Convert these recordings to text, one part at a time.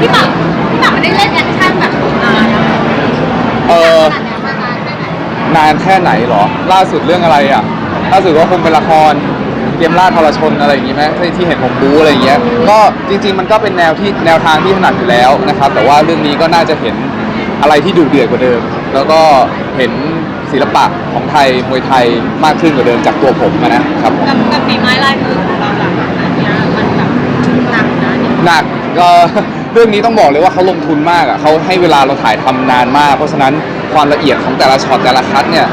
พี่หมากพี่หมากไม่ได้เล่นแอคชั่นแบบนานนะเออ ขนาดเนี้ยมานานแค่ไหนนานแค่ไหนเหรอ ล่าสุดเรื่องอะไรอะ ล่าสุดก็คงเป็นละครเตรียมล่าทรชนอะไรอย่างงี้ไหมที่ที่เห็นผมบู๊อะไรอย่างเงี้ย ก็จริง ๆ มันก็เป็นแนวที่แนวทางที่ถนัดอยู่แล้วนะครับ แต่ว่าเรื่องนี้ก็น่าจะเห็นอะไรที่ดุเดือดกว่าเดิม แล้วก็เห็นศิลปะของไทยมวยไทยมากขึ้นกว่าเดิมจากตัวผมอะนะครับผม กับกับฝีไม้ลายมือของเราแบบอันเนี้ยมันแบบหนักนะเนี่ยหนักก็ เรื่องนี้ต้องบอกเลยว่าเขาลงทุนมากอะเขาให้เวลาเราถ่ายทำนานมาก เพราะฉะนั้นความละเอียดของแต่ละช็อตแต่ละคัดเนี่ย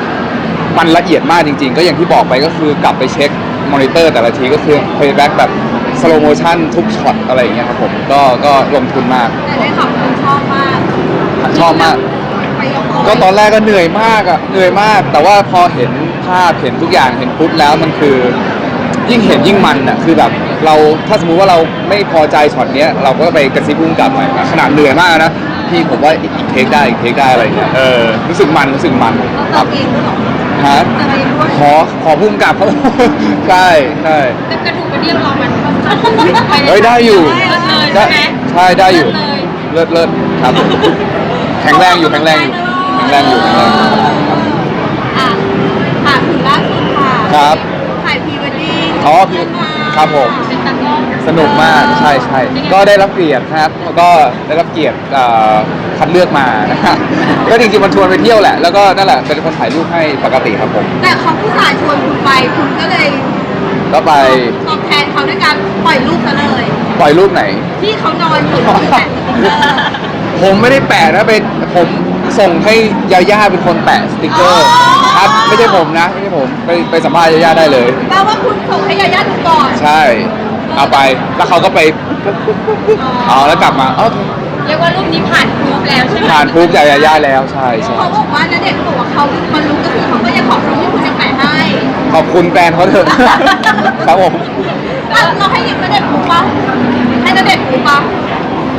มันละเอียดมากจริง ๆ ก็อย่างที่บอกไปก็คือกลับไปเช็คมอนิเตอร์แต่ละทีก็คือ playback แบบ slow motion ทุกช็อตอะไรอย่างเงี้ยครับผมก็ก็ลงทุนมากแต่ได้ข่าวคนชอบมากชอบมาก ไปยกมืก็ตอนแรกก็เหนื่อยมากอะเหนื่อยมาก แต่ว่าพอเห็นภาพเห็นทุกอย่างเห็นปุ๊บแล้วมันคือ ยิ่งเห็นยิ่งมันอะคือแบบ เราถ้าสมมุติว่าเราไม่พอใจช็อตเนี้ยเราก็ไปกระซิบพุ่งกลับหน่อยขนาดเหนื่อยมากนะพี่ผมว่าอีกอีกเทคได้อีกเทคได้อะไรเงี้ยเออรู้สึกมันรู้สึกมันคเรารับเองด้วยเหรอฮะอะไรด้วยขอขอพุ่งกลับครับใช่ใช่แต่กระดูกกระเดี่ยวเรามันเฮ้ยได้อยู่ เลิศเลยได้ใช่ไหมใช่ได้อยู่ เลิศเลยเลิศเลิศครับ แข็งแรงอยู่แข็งแรงอยู่แข็งแรงอยู่แข็งแรงอยู่ครับอะถามถึงล่าสุดค่ะครับถ่ายพรีเวดดิ้งอ๋อพรีครับผม สนุกมากใช่ใช่ก็ได้รับเกียรติครับแล้วก็ได้รับเกียรติเอ่อคัดเลือกมานะฮะก็จริงๆมันชวนไปเที่ยวแหละ แล้วก็นั่นแหละเป็นคนถ่ายรูปให้ปกติครับผมแต่เขาผู้ชายชวนคุณไปคุณก็เลยก็ไปตอบแทนเขาด้วยการปล่อยรูปซะเลย ปล่อยรูปไหน ที่เขานอนอยู่ที่แปะสติ๊กเกอร์ผมไม่ได้แปะนะเป็นผมส่งให้ยาย่าเป็นคนแปะสติกเกอร์ครับไม่ใช่ผมนะไม่ใช่ผมไปไปสัมภาษณ์ยาย่าได้เลย แปลว่าคุณส่งให้ยาย่าดูก่อน ใช่ เอาไป แล้วเขาก็ไปเอาแล้วกลับมาเอ้าเรียกว่ารูปนี้ผ่านรูปแล้วใช่ไหมผ่านพูบจากยาย่าแล้วใช่ใช่ เขาบอกว่าณเด็กบอกว่าเขามันรู้ก็คือเขาก็ยังขอบคุณที่คุณจะแปะให้ขอบคุณแฟนเขาเถอะ ครับผม อะเราให้ยังณเด็กรู้ปะให้ณเด็กรู้ปะ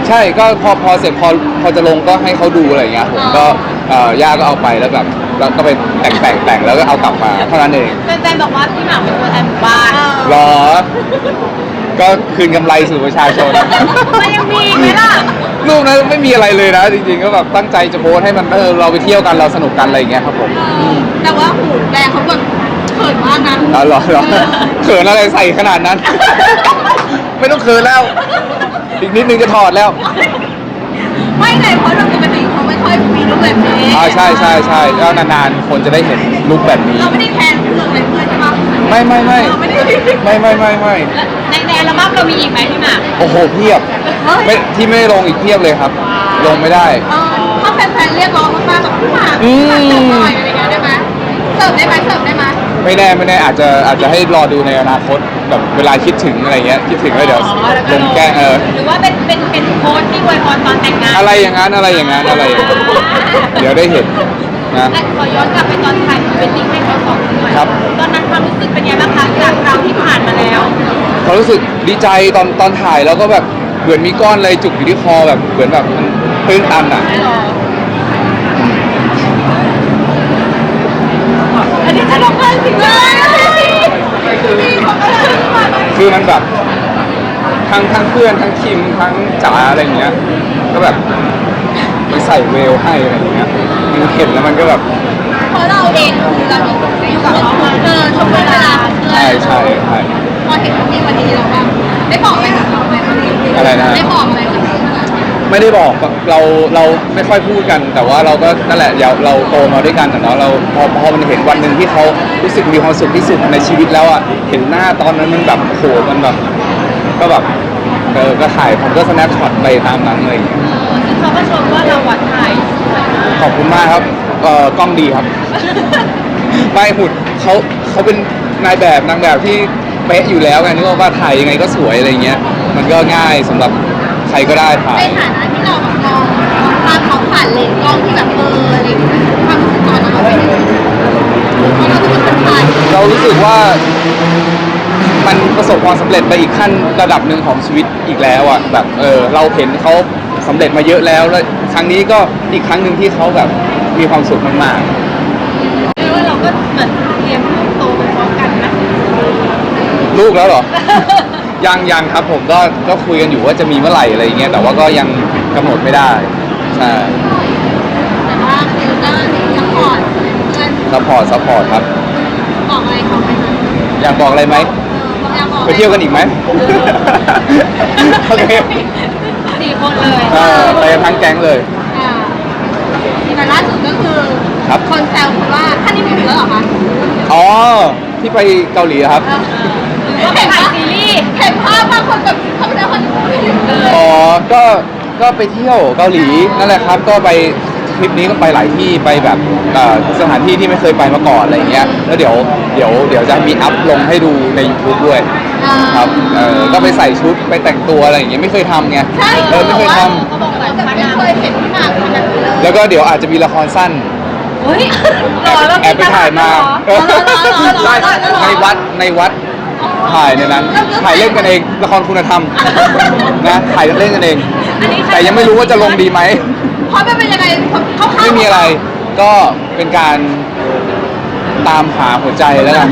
ใช่ก็พอพอเสร็จพอพอจะลงก็ให้เขาดูอะไรอย่างเงี้ยผมก็เอ่อย่าก็เอาไปแล้วแบบ แล้วก็ไปแต่งแต่งแต่งแล้วก็เอากลับมาเท่านั้นเองแฟนๆบอกว่าพี่หมากเป็นตัวแทนหมู่บ้านเหรอ ก็คืนกำไรสู่ประชาชน มันยังมีไหมล่ะรูปนั้นไม่มีอะไรเลยนะ จริงๆ ก็แบบตั้งใจจะโพสต์ให้มันเออเราไปเที่ยวกันเราสนุกกันอะไรอย่างเงี้ยครับผมแต่ว่าหูแรงเขาแบบเขินมากนะอ๋อเหรอเหรอเขินอะไรใส่ขนาดนั้น ไม่ต้องเขินแล้ว อีกนิดนึงจะถอดแล้ว ไม่ไงเพราะเรา แบบนี้อ่าใช่ใช่ใช่แล้วนานๆคนจะได้เห็นลุคแบบนี้ เราไม่ได้แทนเพื่อนอะไรเพื่อนใช่ปะไม่ไม่ไม่เราไม่ได้ไม่ไม่ไม่ไม่ในในอัลบั้มเรามีอีกไหมพี่หมากโอ้โหเพียบไม่ที่ไม่ได้ลงอีกเพียบเลยครับ ลงไม่ได้ เออถ้าแฟนๆเรียกร้องมากๆแบบพี่หมากอืพี่มหมากเสิร์ฟหน่อยอะไรเงี้ยได้ไหมเสิร์ฟได้ไหมเสิร์ฟได้ไหม ไม่แน่ไม่แน่อาจจะอาจจะให้รอดูในอนาคตแบบเวลาคิดถึงอะไรเงี้ยคิดถึงแล้วเดี๋ยวลงแกล้งเออหรือว่าเป็นเป็นเป็นโค้ดที่อวยพรตอนแต่งงานอะไรอย่างนั้นอะไรอย่างนั้นอะไรอย่างนั้นเดี๋ยวได้เห็นนะ และขอย้อนกลับไปตอนถ่ายพรีเวดดิ้งให้เขาสองคนหน่อยครับ ตอนนั้นความรู้สึกเป็นไงบ้างคะจากเราที่ผ่านมาแล้วเขารู้สึกดีใจตอนตอนถ่ายแล้วก็แบบเหมือนมีก้อนอะไรจุกอยู่ที่คอแบบเหมือนแบบมันตื้นตันอะ ไม่หรออันนี้จะลงเพิ่มสิเลยพี่ของอะไรมา คือมันแบบทั้งทั้งเพื่อนทั้งคิมทั้งจ๋าอะไรอย่างเงี้ย ก็แบบไปใส่เวลให้อะไรอย่างเงี้ยมันเห็นแล้วมันก็แบบเพราะเราเองคือเราอยู่กับเขามาเออช่วงเวลาใช่ใช่ใช่พอเห็นที่วันนี้เราแบบได้บอกอะไรกับเขาไหมวันนี้อะไรนะได้บอกอะไรกับเขา ไหมไม่ได้บอกเราเราไม่ค่อยพูดกัน แต่ว่าเราก็นั่นแหละเราเราโตมาด้วยกันอะเนาะเราพอพอมันเห็นวันหนึ่งที่เขารู้สึกมีความสุขที่สุดในชีวิตแล้วอะเห็นหน้าตอนนั้นมันแบบโหมันแบบก็แบบเออก็ถ่ายผมก็สแนปช็อตไปตามนั้นอะไรอย่างเงี้ยซึ่งเขาก็ชมว่าเราวัดถ่ายสวยมากขอบคุณมากครับเอ่อกล้องดีครับไม่หุ่นเขาเขาเป็นนายแบบนางแบบที่เป๊ะอยู่แล้วไงนึกว่าถ่ายยังไงก็สวยอะไรเงี้ย มันก็ง่ายสำหรับใครก็ได้ถ่ายในฐานะ ผ่านเลนส์กล้องที่แบบเอออะไรอย่างเงี้ยความรู้สึกตอนนั้นเราเป็นยังไงเพราะเราจะเป็นคนถ่ายเรารู้สึกว่ามันประสบความสำเร็จไปอีกขั้นระดับหนึ่งของชีวิตอีกแล้วอะแบบเออเราเห็นเขาสำเร็จมาเยอะแล้วแล้วครั้งนี้ก็อีกครั้งหนึ่งที่เขาแบบมีความสุขมากเรียกว่าเราก็เหมือนเตรียมลูกโตไปพร้อมกันนะๆลูกแล้วเหรอ ยังยังครับผมก็ก็คุยกันอยู่ว่าจะมีเมื่อไหร่อะไรอย่างเงี้ยแต่ว่าก็ยังกำหนดไม่ได้ ใช่แต่ว่าคือก็ซัพพอร์ตเพื่อนซัพพอร์ตซัพพอร์ตครับ บอกอะไรเขาไหมคะอยากบอกอะไรไหม เอออยากบอกไปเที่ยวกันอีกไหม โอเคสี่คนเลยเออไปทั้งแก๊งเลย อ่าแต่ล่าสุดก็คือครับ คนแซวคุณว่าท่านนี้มีเหลือเหรอคะอ๋อ ที่ไปเกาหลีครับ หรือว่าเป็นซีรีส์เห็นภาพบางคนแบบเขาไม่ได้คนเลยอ๋อ ก็ ก็ไปเที่ยวเกาหลีนั่นแหละครับ ก็ไปทริปนี้ก็ไปหลายที่ไปแบบเอ่อสถานที่ที่ไม่เคยไปมาก่อนอะไรเงี้ยแล้วเดี๋ยวเดี๋ยวเดี๋ยวจะมีอัพลงให้ดูใน YouTube ด้วยครับเออก็ไปใส่ชุดไปแต่งตัวอะไรอย่างเงี้ยไม่เคยทำไงใช่เออไม่เคยทเขาบอกว่าแบบไม่เคยเห็นพี่หมากขนาดนี้เลยำแล้วก็เดี๋ยวอาจจะมีละครสั้น เฮ้ยแอบแอบไปถ่ายมาหรอหรอหรอหรอใช่หรอหรอในวัดในวัดถ่ายในนั้นถ่ายเล่นกันเองละครคุณธรรมนะถ่ายเล่นกันเอง แต่ยังไม่รู้ว่าจะลงดีไหม เพราะมันเป็นยังไงเขาเข้าไม่มีอะไร ก็เป็นการตามหาหัวใจแล้วกัน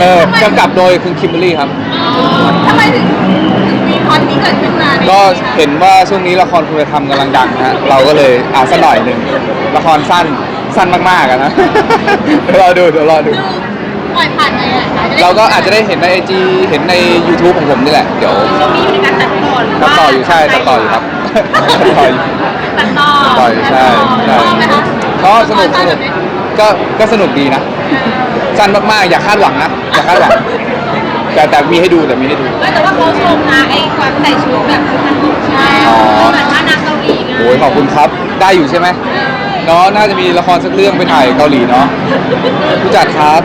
เออกำกับโดยคุณคิมเบอรรี่ครับ ทำไมถึงมีพล็อดนี้เกิดขึ้นมาในก็เห็นว่าช่วงนี้ละครคุณธรรมกำลังดังนะฮะ เราก็เลยอ่าสักหน่อยหนึ่งละครสั้นสั้นมากๆอะนะ เดี๋ยวรอดูเดี๋ยวรอดู ดู ปล่อยผ่านไปอะเราก็อาจจะได้เห็นในไอจีเห็นใน YouTube ของผมนี่แหละ เดี๋ยวช่วงนี้อยู่ในการตัดต่อหรือตัดว่าต่ออยู่ใช่ตัดต่ออยู่ครับตัดต่ออยู่ ตัดต่อตัดต่ออยู่ใช่ใช่ชอบไหมคะก็สนุกสนุกก็ก็สนุกดีนะ สั้นมากๆ อย่าคาดหวังนะอย่าคาดหวังแต่แต่มีให้ดูแต่มีให้ดูแต่ว่าเขาชมนะไอ้ความใส่ชุดแบบใช่อ๋อ เหมือนว่านางเกาหลีไงโอ้ยขอบคุณครับ ได้อยู่ใช่ไหม เนาะน่าจะมีละครสักเรื่องไปถ่ายเกาหลีเนาะผู้จัดครับ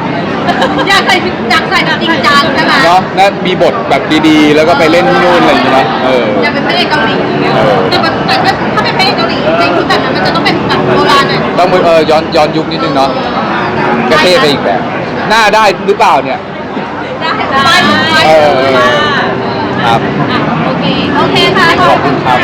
อยากใส่อยากใส่แบบจริงจังใช่ไหมเนาะน่ามีบทแบบดีๆ แล้วก็ไปเล่นที่นู่นอะไรอย่างเงี้ยเนาะเอออยากเป็นพระเอกเกาหลีเออแต่แบบแต่ถ้าเป็นพระเอกเกาหลีจริงๆชุดแบบนั้นมันจะต้องเป็นแบบโบราณหน่อยต้องเออย้อนย้อนยุคนิดนึงเนาะก็เท่ไปอีกแบบ หน้าได้หรือเปล่าเนี่ยได้ได้เออครับโอเคโอเคค่ะขอบคุณครับ